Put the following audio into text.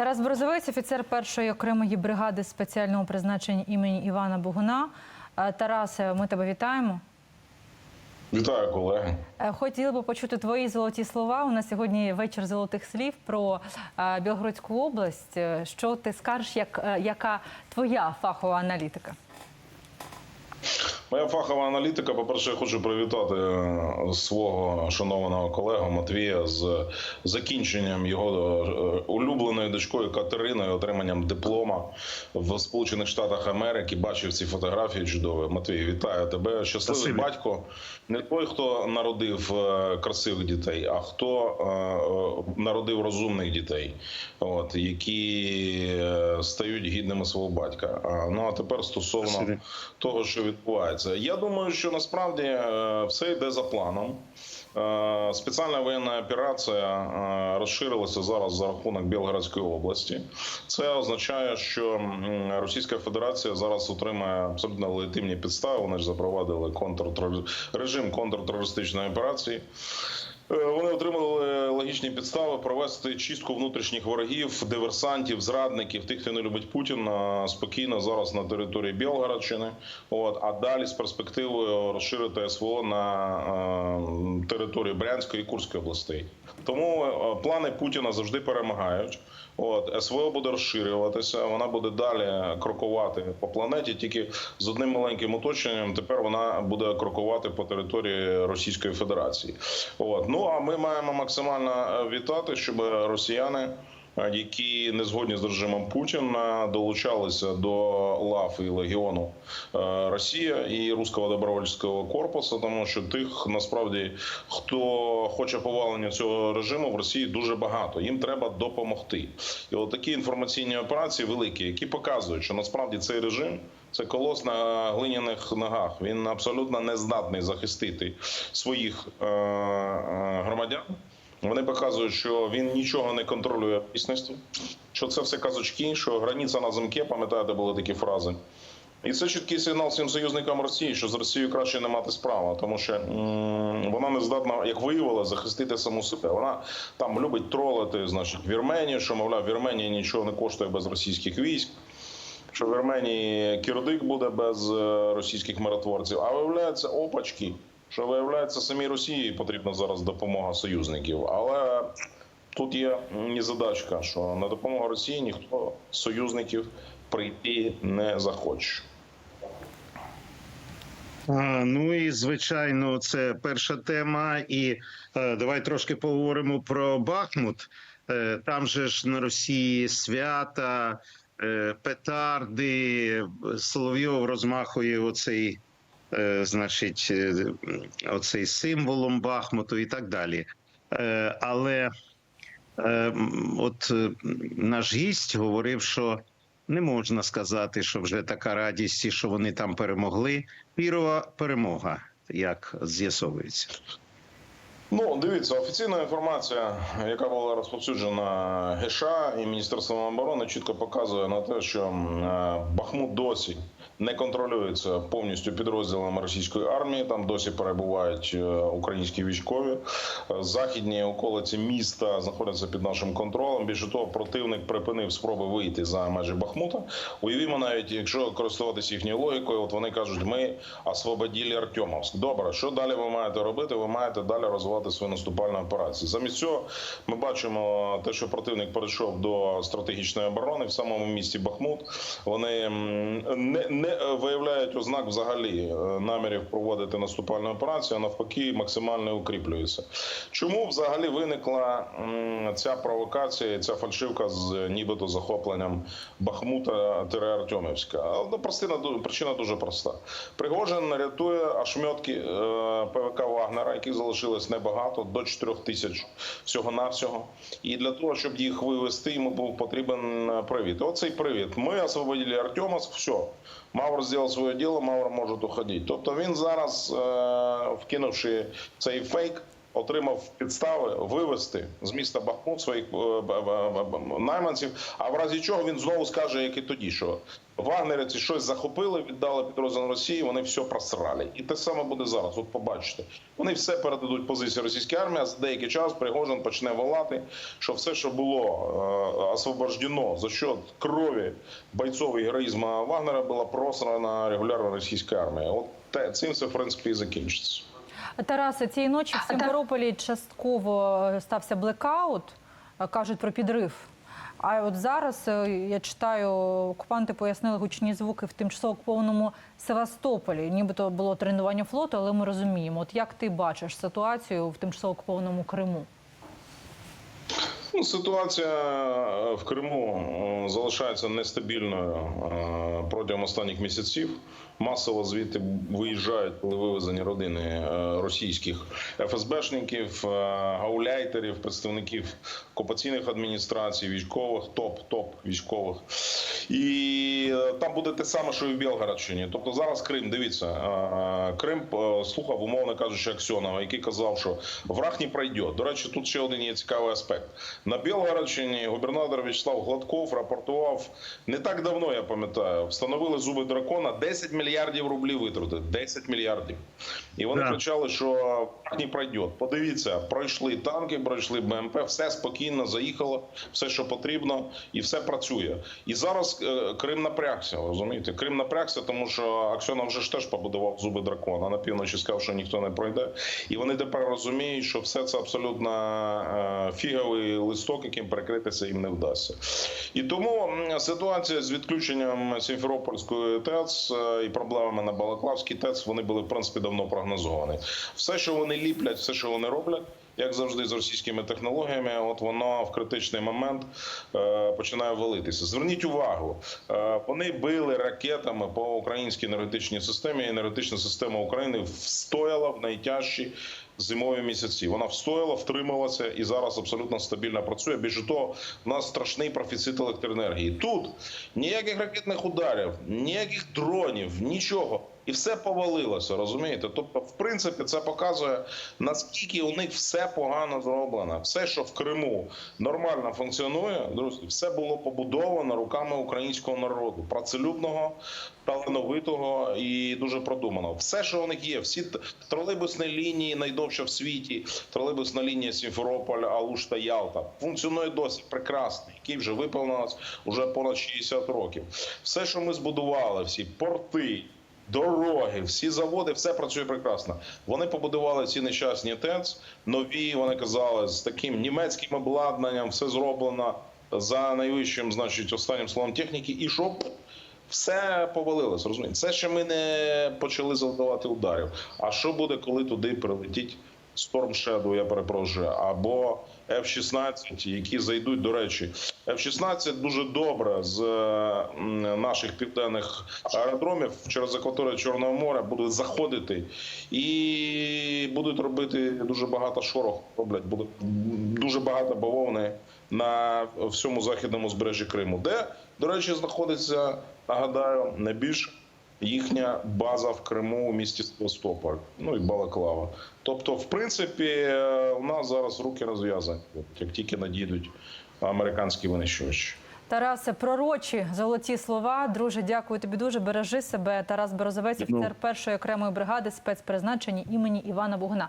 Тарас Борозовець, офіцер першої окремої бригади спеціального призначення імені Івана Богуна. Е, Тарасе, ми тебе вітаємо. Вітаю, колеги. Е, Хотіли би почути твої золоті слова. У нас сьогодні вечір золотих слів про е, Білгородську область. Що ти скажеш, як, яка твоя фахова аналітика? Моя фахова аналітика. По-перше, я хочу привітати е, свого шанованого колегу Матвія з закінченням його е, улюбленою дочкою Катериною, отриманням диплома в Сполучених Штатах Америки. Бачив ці фотографії чудові. Матвій, вітаю тебе. Щасливий Спасибі. батько. Не той, хто народив е, красивих дітей, а хто народив розумних дітей, от які стають гідними свого батька. Ну а тепер стосовно того, що відбувається. Я думаю, що насправді е, все йде за планом. Е, Спеціальна воєнна операція е, розширилася зараз за рахунок Білгородської області. Це означає, що Російська Федерація зараз отримає абсолютно легітимні підстави. Вони ж запровадили контртер- режим контртерористичної операції. Вони отримали логічні підстави провести чистку внутрішніх ворогів, диверсантів, зрадників, тих, хто не любить Путіна спокійно зараз на території Білгородщини. От а далі з перспективою розширити СВО на е, території Брянської і Курської областей. Тому е, плани Путіна завжди перемагають. От СВО буде розширюватися, вона буде далі крокувати по планеті, тільки з одним маленьким уточненням. Тепер вона буде крокувати по території Російської Федерації. От ну а ми маємо максимально е, вітати, щоб росіяни. е, Які не згодні з режимом Путіна долучалися до лав і легіону е, Росія і Руського добровольського корпусу, тому що тих насправді хто хоче повалення цього режиму в Росії дуже багато. Їм треба допомогти. І от такі інформаційні операції великі, які показують, що насправді цей режим. Це колос на глиняних ногах. Він абсолютно не здатний захистити своїх громадян. Вони показують, що він нічого не контролює в дійсності, що це все казочки, що границя на замке, пам'ятаєте, були такі фрази. І це чіткий сигнал всім союзникам Росії, що з Росією краще не мати справу, тому що вона не здатна, як виявила, захистити саму себе. Вона там любить тролити, значить, Вірменію, що мовляв, Вірменія нічого не коштує без російських військ. Що в Вірменії кірдик буде без е, російських миротворців, а виявляється опачки, що виявляється самій Росії потрібна зараз допомога союзників. Але тут є незадачка, що на допомогу Росії ніхто союзників прийти не захоче. Ну і звичайно, це перша тема. І е, давай трошки поговоримо про Бахмут. Е, там же ж на Росії свята, е, петарди, Соловйов розмахує оцей, значить, е, оцей символом Бахмуту і так далі. Е, але е, от е, наш гість говорив, що не можна сказати, що вже така радість, і що вони там перемогли. Вірова перемога, як з'ясовується. Ну, дивіться, офіційна інформація, яка була розповсюджена ГШ і Міністерством оборони, чітко показує на те, що е, Бахмут досі не контролюється повністю підрозділами російської армії. Там досі перебувають е, українські військові. Е, Західні околиці міста знаходяться під нашим контролем. Більше того, противник припинив спроби вийти за межі Бахмута. Уявімо, навіть якщо користуватися їхньою логікою, от вони кажуть, ми освободили Артемовськ. Добре, що далі ви маєте робити? Ви маєте далі розвивати свою наступальну операцію. Замість цього ми бачимо те, що противник перейшов до стратегічної оборони в самому місті Бахмут. Вони м, не, не виявляють ознак взагалі е, намірів проводити наступальну операцію, а навпаки, максимально укріплюються. Чому взагалі виникла ця провокація, ця фальшивка з нібито захопленням Бахмута Артемівська? Причина дуже проста. Пригожин рятує ошметки е, ПВК Вагнера, яких залишилось небагато, до 4 тисяч всього навсього. І для того, щоб їх вивести, йому був потрібен е, привід. Оцей привід. Ми освободили Артемовськ, все. Мавр зробив своє діло, Мавр може уходити. Тобто він зараз, е, вкинувши цей фейк, отримав підстави вивести з міста Бахмут своїх е, найманців. А в разі чого він знову скаже, як і тоді, що вагнерівці щось захопили, віддали підрозділ Росії, вони все просрали. І те саме буде зараз. От побачите, вони все передадуть позиції російської армії. А за деякий час Пригожин почне волати, що все, що було е, освобождено за счет крові бойців і героїзму Вагнера, була просрана регулярна російська армія. От те, цим все в принципі і закінчиться. Тарасе, цієї ночі в Сімферополі частково е, стався блекаут, е, кажуть про підрив. А от зараз е, я читаю, окупанти пояснили гучні звуки в тимчасово окупованому Севастополі. Нібито було тренування флоту, але ми розуміємо. От як ти бачиш ситуацію в тимчасово окупованому Криму? Ну, ситуація в Криму залишається нестабільною протягом останніх місяців. Масово звідти виїжджають, коли вивезені родини е, російських ФСБшників, е, гауляйтерів, представників окупаційних адміністрацій, військових, топ-топ військових. І е, там буде те саме, що і в Білгородщині. Тобто зараз Крим, дивіться, Крим слухав, умовно кажучи, Аксьонова, який казав, що враг не пройде. До речі, тут ще один є цікавий аспект. На Білгородщині губернатор Вячеслав Гладков рапортував не так давно, я пам'ятаю, встановили зуби дракона 10 мільярдів рублів витрати. 10 мільярдів. І вони Да. кричали, що не пройде. Подивіться, пройшли танки, пройшли БМП, все спокійно заїхало, все, що потрібно, і все працює. І зараз е, Крим напрягся, розумієте? Крим напрягся, тому що Аксьонов вже ж теж побудував зуби дракона. На півночі сказав, що ніхто не пройде. І вони тепер розуміють, що все це абсолютно е, фіговий листок, яким перекритися їм не вдасться. І тому ситуація з відключенням Сімферопольської ТЕЦ е, і проблемами на Балаклавській ТЕЦ вони були в принципі давно прогнозовані. Все, що вони ліплять, все, що вони роблять. Як завжди з російськими технологіями, от воно в критичний момент е, починає валитися. Зверніть увагу, е, вони били ракетами по українській енергетичній системі. Енергетична система України встояла в найтяжчі зимові місяці. Вона встояла, втрималася і зараз абсолютно стабільно працює. Більше того, в нас страшний профіцит електроенергії. Тут ніяких ракетних ударів, ніяких дронів, нічого. І все повалилося, розумієте? Тобто, в принципі, це показує наскільки у них все погано зроблено. Все, що в Криму нормально функціонує, друзі, все було побудовано руками українського народу, працелюбного, талановитого і дуже продуманого. Все, що у них є, всі тролейбусні лінії найдовша в світі, тролейбусна лінія Сімферополь, Алуш та Ялта функціонує досі прекрасно, який вже виповнилось уже понад 60 років. Все, що ми збудували, всі порти. Дороги, всі заводи, все працює прекрасно. Вони побудували ці нещасні ТЕЦ, нові. Вони казали з таким німецьким обладнанням, все зроблено за найвищим, значить, останнім словом техніки. І що все повалилось, розумієте? Це ще ми не почали завдавати ударів. А що буде, коли туди прилетить Storm Shadow, я перепрошую, або F-16, які зайдуть, до речі, F-16 дуже добре з е, наших південних аеродромів через акваторію Чорного моря будуть заходити і будуть робити дуже багато шороху. Роблять буде дуже багато бавовни на всьому західному збережжі Криму, де, до речі, знаходиться, нагадаю, найбільш їхня база в Криму у місті Севастополь, ну і Балаклава. Тобто, в принципі, е, у нас зараз руки розв'язані, як тільки надійдуть американські винищувачі. Тарасе, пророчі золоті слова. Друже, дякую тобі дуже. Бережи себе. Тарас Березовець, Ну. офіцер першої окремої бригади спецпризначення імені Івана Бугна.